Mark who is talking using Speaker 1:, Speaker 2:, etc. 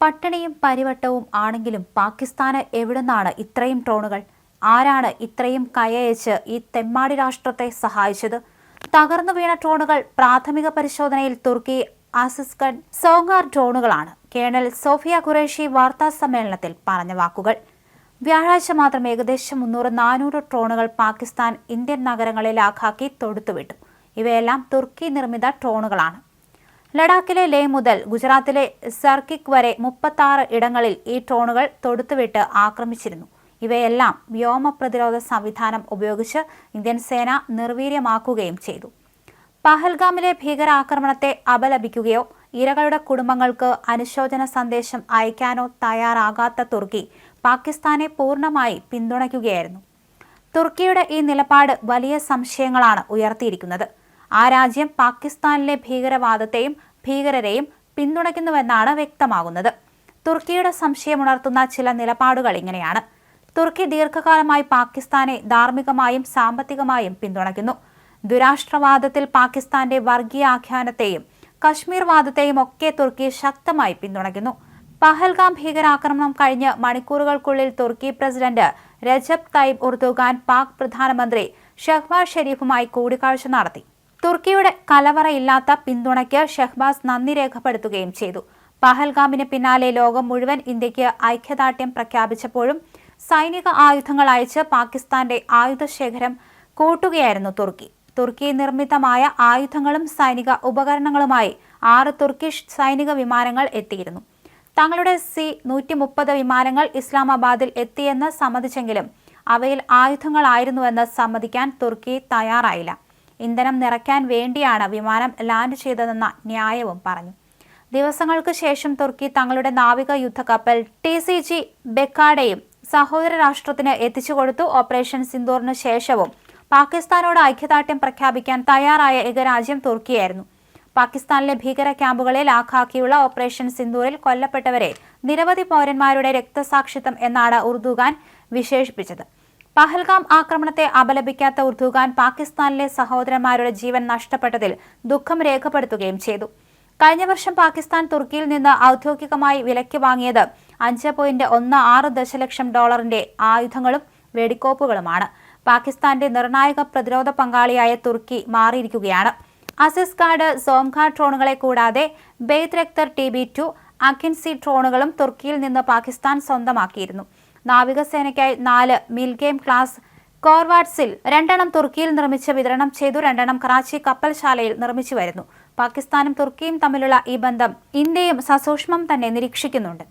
Speaker 1: പട്ടിണിയും പരിവട്ടവും ആണെങ്കിലും പാകിസ്ഥാന് എവിടുന്നാണ് ഇത്രയും ഡ്രോണുകൾ? ആരാണ് ഇത്രയും കയയച്ച് ഈ തെമ്മാടി രാഷ്ട്രത്തെ സഹായിച്ചത്? തകർന്നു വീണ ഡ്രോണുകൾ പ്രാഥമിക പരിശോധനയിൽ തുർക്കി ആസിസ്കൺ സോങ്ങാർ ഡ്രോണുകളാണ്. കേണൽ സോഫിയ ഖുറേഷി വാർത്താ സമ്മേളനത്തിൽ പറഞ്ഞ വാക്കുകൾ. വ്യാഴാഴ്ച മാത്രം ഏകദേശം മുന്നൂറ് നാനൂറ് ഡ്രോണുകൾ പാകിസ്ഥാൻ ഇന്ത്യൻ നഗരങ്ങളെ ലാഖാക്കി തൊടുത്തുവിട്ടു. ഇവയെല്ലാം തുർക്കി നിർമ്മിത ഡ്രോണുകളാണ്. ലഡാക്കിലെ ലേ മുതൽ ഗുജറാത്തിലെ സർക്കിക് വരെ മുപ്പത്താറ് ഇടങ്ങളിൽ ഈ ഡ്രോണുകൾ തൊടുത്തുവിട്ട് ആക്രമിച്ചിരുന്നു. ഇവയെല്ലാം വ്യോമ പ്രതിരോധ സംവിധാനം ഉപയോഗിച്ച് ഇന്ത്യൻ സേന നിർവീര്യമാക്കുകയും ചെയ്തു. പഹൽഗാമിലെ ഭീകരാക്രമണത്തെ അപലപിക്കുകയോ ഇരകളുടെ കുടുംബങ്ങൾക്ക് അനുശോചന സന്ദേശം അയക്കാനോ തയ്യാറാകാത്ത തുർക്കി പാകിസ്ഥാനെ പൂർണമായി പിന്തുണയ്ക്കുകയായിരുന്നു. തുർക്കിയുടെ ഈ നിലപാട് വലിയ സംശയങ്ങളാണ് ഉയർത്തിയിരിക്കുന്നത്. ആ രാജ്യം പാകിസ്ഥാനിലെ ഭീകരവാദത്തെയും ഭീകരരെയും പിന്തുണയ്ക്കുന്നുവെന്നാണ് വ്യക്തമാകുന്നത്. തുർക്കിയുടെ സംശയമുണർത്തുന്ന ചില നിലപാടുകൾ ഇങ്ങനെയാണ്. തുർക്കി ദീർഘകാലമായി പാകിസ്ഥാനെ ധാർമ്മികമായും സാമ്പത്തികമായും പിന്തുണയ്ക്കുന്നു. ദുരാഷ്ട്രവാദത്തിൽ പാകിസ്ഥാന്റെ വർഗീയ ആഖ്യാനത്തെയും കശ്മീർ വാദത്തെയും ഒക്കെ തുർക്കി ശക്തമായി പിന്തുണയ്ക്കുന്നു. പഹൽഗാം ഭീകരാക്രമണം കഴിഞ്ഞ് മണിക്കൂറുകൾക്കുള്ളിൽ തുർക്കി president Recep Tayyip Erdogan Pak പ്രധാനമന്ത്രി ഷഹ്ബാസ് ഷെരീഫുമായി കൂടിക്കാഴ്ച നടത്തി. തുർക്കിയുടെ കലവറയില്ലാത്ത പിന്തുണയ്ക്ക് ഷെഹ്ബാസ് നന്ദി രേഖപ്പെടുത്തുകയും ചെയ്തു. പഹൽഗാമിന് പിന്നാലെ ലോകം മുഴുവൻ ഇന്ത്യയ്ക്ക് ഐക്യദാർഢ്യം പ്രഖ്യാപിച്ചപ്പോഴും സൈനിക ആയുധങ്ങൾ അയച്ച് പാകിസ്ഥാന്റെ ആയുധശേഖരം കൂട്ടുകയായിരുന്നു തുർക്കി. തുർക്കി നിർമ്മിതമായ ആയുധങ്ങളും സൈനിക ഉപകരണങ്ങളുമായി ആറ് തുർക്കിഷ് സൈനിക വിമാനങ്ങൾ എത്തിയിരുന്നു. തങ്ങളുടെ സി നൂറ്റി മുപ്പത് വിമാനങ്ങൾ ഇസ്ലാമാബാദിൽ എത്തിയെന്ന് സമ്മതിച്ചെങ്കിലും അവയിൽ ആയുധങ്ങളായിരുന്നുവെന്ന് സമ്മതിക്കാൻ തുർക്കി തയ്യാറായില്ല. ഇന്ധനം നിറയ്ക്കാൻ വേണ്ടിയാണ് വിമാനം ലാൻഡ് ചെയ്തതെന്ന ന്യായവും പറഞ്ഞു. ദിവസങ്ങൾക്ക് ശേഷം തുർക്കി തങ്ങളുടെ നാവിക യുദ്ധക്കപ്പൽ ടി സി ജി ബെക്കാഡയും സഹോദര രാഷ്ട്രത്തിന് എത്തിച്ചു കൊടുത്തു. ഓപ്പറേഷൻ സിന്ദൂറിന് ശേഷവും പാകിസ്ഥാനോട് ഐക്യദാർഢ്യം പ്രഖ്യാപിക്കാൻ തയ്യാറായ ഏക രാജ്യം തുർക്കിയായിരുന്നു. പാകിസ്ഥാനിലെ ഭീകര ക്യാമ്പുകളെ ലാഖാക്കിയുള്ള ഓപ്പറേഷൻ സിന്ദൂറിൽ കൊല്ലപ്പെട്ടവരെ നിരവധി പൗരന്മാരുടെ രക്തസാക്ഷിത്വം എന്നാണ് ഉർദുഖാൻ വിശേഷിപ്പിച്ചത്. പഹൽഗാം ആക്രമണത്തെ അപലപിക്കാത്ത ഉർദുഖാൻ പാകിസ്ഥാനിലെ സഹോദരന്മാരുടെ ജീവൻ നഷ്ടപ്പെട്ടതിൽ ദുഃഖം രേഖപ്പെടുത്തുകയും ചെയ്തു. കഴിഞ്ഞ വർഷം പാകിസ്ഥാൻ തുർക്കിയിൽ നിന്ന് ഔദ്യോഗികമായി വിലയ്ക്ക് വാങ്ങിയത് അഞ്ച് പോയിന്റ് ഒന്ന് ആറ് ദശലക്ഷം ഡോളറിന്റെ ആയുധങ്ങളും വെടിക്കോപ്പുകളുമാണ്. പാകിസ്ഥാന്റെ നിർണായക പ്രതിരോധ പങ്കാളിയായ തുർക്കി മാറിയിരിക്കുകയാണ്. അസിസ് ഗാർഡ് സോംഘാ ഡ്രോണുകളെ കൂടാതെ Bayraktar T B two Akinci ഡ്രോണുകളും തുർക്കിയിൽ നിന്ന് പാകിസ്ഥാൻ സ്വന്തമാക്കിയിരുന്നു. നാവികസേനയ്ക്കായി നാല് മിൽഗെയിം ക്ലാസ് കോർവാട്സിൽ രണ്ടെണ്ണം തുർക്കിയിൽ നിർമ്മിച്ച് വിതരണം ചെയ്തു. രണ്ടെണ്ണം കറാച്ചി കപ്പൽശാലയിൽ നിർമ്മിച്ചു വരുന്നു. പാകിസ്ഥാനും തുർക്കിയും തമ്മിലുള്ള ഈ ബന്ധം ഇന്ത്യയും സസൂക്ഷ്മം തന്നെ നിരീക്ഷിക്കുന്നുണ്ട്.